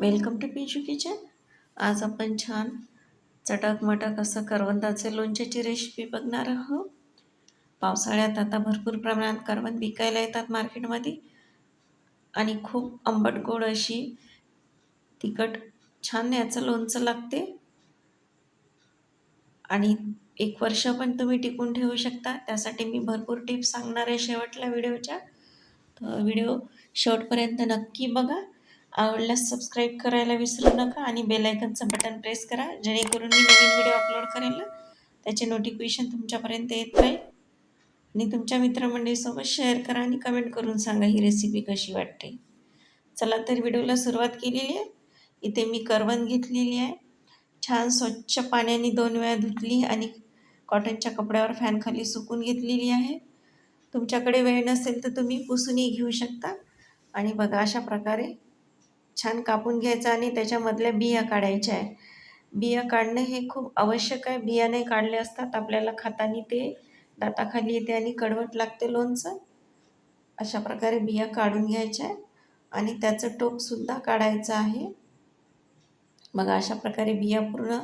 Welcome to पिंजू kitchen. आज आपण छान चटक मटक असं करवंदाचे लोणच्याची रेसिपी बघणार आहोत. पावसाळ्यात आता भरपूर प्रमाणात करवंद विकायला येतात मार्केटमध्ये. आणि खूप आंबट गोड अशी तिखट छान याचं लोणचं लागते. आणि एक वर्ष पण तुम्ही टिकून ठेवू शकता. त्यासाठी मी भरपूर टिप्स सांगणार आहे शेवटल्या व्हिडिओच्या. तर व्हिडिओ शेवटपर्यंत नक्की बघा. आवडल्यास सबस्क्राईब करायला विसरू नका आणि बेलायकनचं बटन प्रेस करा. जेणेकरून मी नवीन व्हिडिओ अपलोड करेल ना त्याचे नोटिफिकेशन तुमच्यापर्यंत येत राहील. आणि तुमच्या मित्रमंडळीसोबत शेअर करा आणि कमेंट करून सांगा ही रेसिपी कशी वाटते. चला तर व्हिडिओला सुरुवात केलेली आहे. इथे मी करवंद घेतलेली आहे. छान स्वच्छ पाण्याने दोन वेळा धुतली आणि कॉटनच्या कपड्यावर फॅनखाली सुकून घेतलेली आहे. तुमच्याकडे वेळ नसेल तर तुम्ही पुसूनही घेऊ शकता. आणि बघा अशा प्रकारे छान कापून घ्यायचं आणि त्याच्यामधल्या बिया काढायच्या आहे. बिया काढणं हे खूप आवश्यक आहे. बिया नाही काढले असतात आपल्याला खाताना ते दाताखाली येते आणि कडवट लागते लोणचं. अशा प्रकारे बिया काढून घ्यायच्या आहे आणि त्याचं टोपसुद्धा काढायचं आहे. मग अशा प्रकारे बिया पूर्ण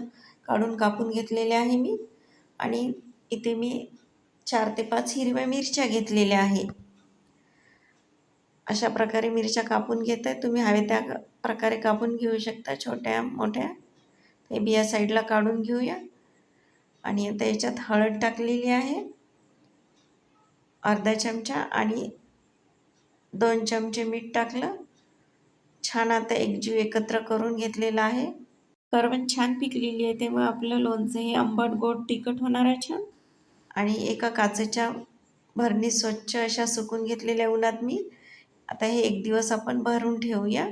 काढून कापून घेतलेल्या आहे मी. आणि इथे मी चार ते पाच हिरव्या मिरच्या घेतलेल्या आहे अशा प्रकारे मिरच्या कापून घेत आहे. तुम्ही हवे त्या प्रकारे कापून घेऊ शकता छोट्या मोठ्या. हे बिया साईडला काढून घेऊया. आणि आता याच्यात हळद टाकलेली आहे. अर्धा चमचा आणि दोन चमचे मीठ टाकलं. छान आता एकजीव एकत्र करून घेतलेला आहे. करवण छान पिकलेली आहे. तेव्हा आपलं लोणचं हे आंबट गोड तिखट होणार आहे छान. आणि एका काचेच्या भरणी स्वच्छ अशा सुकून घेतलेल्या उन्हात मी आता हे एक दिवस आपण भरून ठेवूया.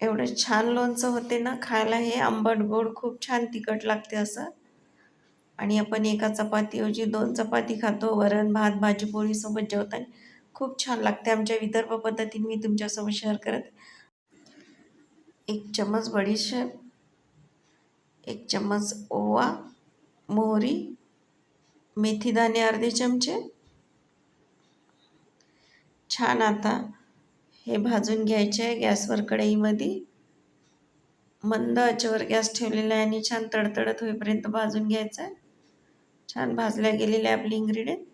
एवढं छान लोणचं होते ना खायला हे आंबट गोड खूप छान तिखट लागते असं. आणि आपण एका चपातीऐवजी दोन चपाती खातो वरण भात भाजी पोळीसोबत जेवताना. खूप छान लागते आमच्या विदर्भ पद्धतीने मी तुमच्यासोबत शेअर करत. एक चम्मच बडीशेप एक चम्मच ओवा मोहरी मेथीदाणे अर्धे चमचे छान आता. हे भाजून घ्यायचे आहे गॅसवर कढईमध्ये मंद आचेवर गॅस ठेवलेला आहे आणि छान तडतडत होईपर्यंत भाजून घ्यायचं. आहे छान भाजल्या गेलेले आपले इंग्रेडियंट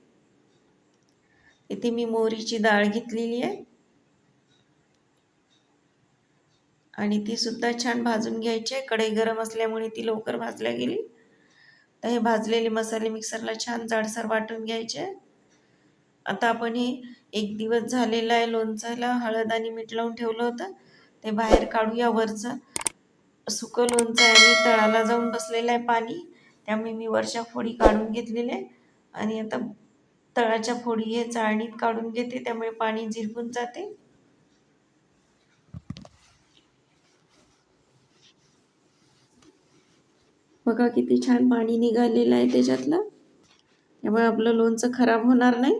इथे मी मोहरीची डाळ घेतलेली आहे. आणि ती सुद्धा छान भाजून घ्यायची आहे. कढई गरम असल्यामुळे ती लवकर भाजल्या गेली. तर हे भाजलेले मसाले मिक्सरला छान जाडसर वाटून घ्यायचे. आता आपण हे एक दिवस झालेला आहे लोणचाला हळद आणि मीठ लावून ठेवलं होतं. ते बाहेर काढूया वरचं. सुकं लोणचं आहे आणि तळाला जाऊन बसलेलं आहे पाणी. त्यामुळे मी वरच्या फोडी काढून घेतलेल्या आहे आणि आता तळाच्या फोडी हे चाळणीत काढून घेते त्यामुळे पाणी झिरपून जाते. बघा किती छान पाणी निघालेलं आहे त्याच्यातलं. त्यामुळे आपलं लोणचं खराब होणार नाही.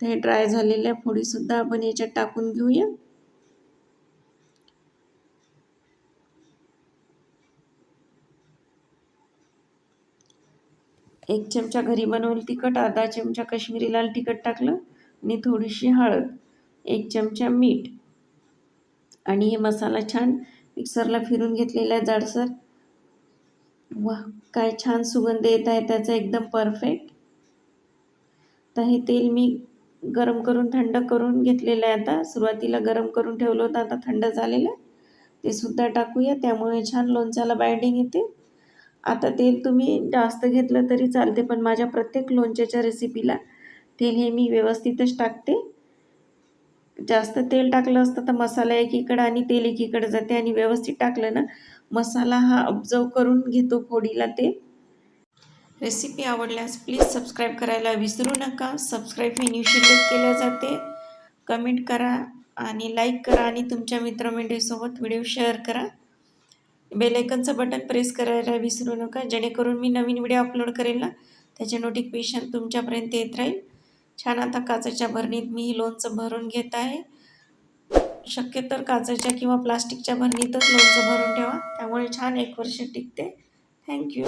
ते ड्राय झालेल्या फोडीसुद्धा आपण याच्यात टाकून घेऊया. एक चमचा घरी बनवलं तिखट अर्धा चमचा कश्मीरी लाल तिखट टाकलं आणि थोडीशी हळद एक चमचा मीठ आणि हे मसाला छान मिक्सरला फिरून घेतलेला आहे जाडसर. वा काय छान सुगंध येत आहे त्याचा एकदम परफेक्ट तर हे तेल मी गरम करून थंड करून घेतलेलं आहे आता. सुरुवातीला गरम करून ठेवलं होतं आता थंड झालेलं आहे. ते सुद्धा टाकूया त्यामुळे छान लोणच्याला बाइंडिंग येते. आता तेल तुम्ही जास्त घेतलं तरी चालते पण माझ्या प्रत्येक लोणच्याच्या रेसिपीला तेल हे मी व्यवस्थितच टाकते. जास्त तेल टाकलं असतं तर मसाला एकीकडं आणि तेल एकीकडे जाते आणि व्यवस्थित टाकलं ना मसाला हा ऑब्झर्व करून घेतो फोडीला ते रेसिपी आवडल्यास प्लीज सबस्क्राईब करायला विसरू नका. सबस्क्राईब हे निश्चितच केल्या जाते. कमेंट करा आणि लाईक करा आणि तुमच्या मित्रमंडळीसोबत व्हिडिओ शेअर करा. बेलायकनचं बटन प्रेस करायला विसरू नका. जेणेकरून मी नवीन व्हिडिओ अपलोड करेल ना त्याचे नोटिफिकेशन तुमच्यापर्यंत येत राहील. छान आता काचेच्या भरणीत मी ही लोणचं भरून घेत आहे. शक्यतर काचेच्या किंवा प्लास्टिकच्या भरणीतच लोणचं भरून ठेवा. त्यामुळे छान एक वर्ष टिकते. थँक्यू.